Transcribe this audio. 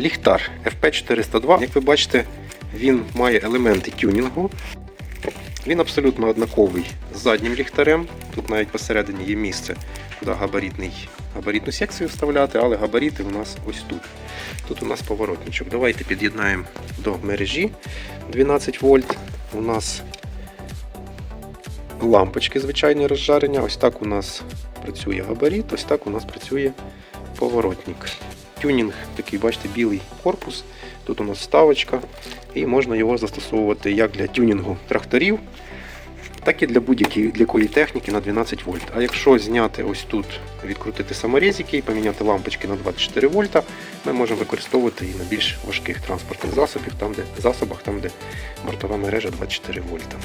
ліхтар FP402. Як ви бачите, він має елементи тюнінгу. Він абсолютно однаковий з заднім ліхтарем. Тут навіть посередині є місце куди габаритний, габаритну секцію вставляти, але габарити у нас ось тут. Тут у нас поворотничок. Давайте під'єднаємо до мережі 12 вольт. У нас лампочки звичайні розжарення. Ось так у нас працює габарит, ось так у нас працює поворотник. Тюнінг такий, бачите, білий корпус. Тут у нас вставочка, і можна його застосовувати як для тюнінгу тракторів, так і для будь-якої для якої техніки на 12 вольт. А якщо зняти ось тут, відкрутити саморезики і поміняти лампочки на 24 вольта, ми можемо використовувати і на більш важких транспортних засобах, там де, засобах, там, де бортова мережа 24 вольта.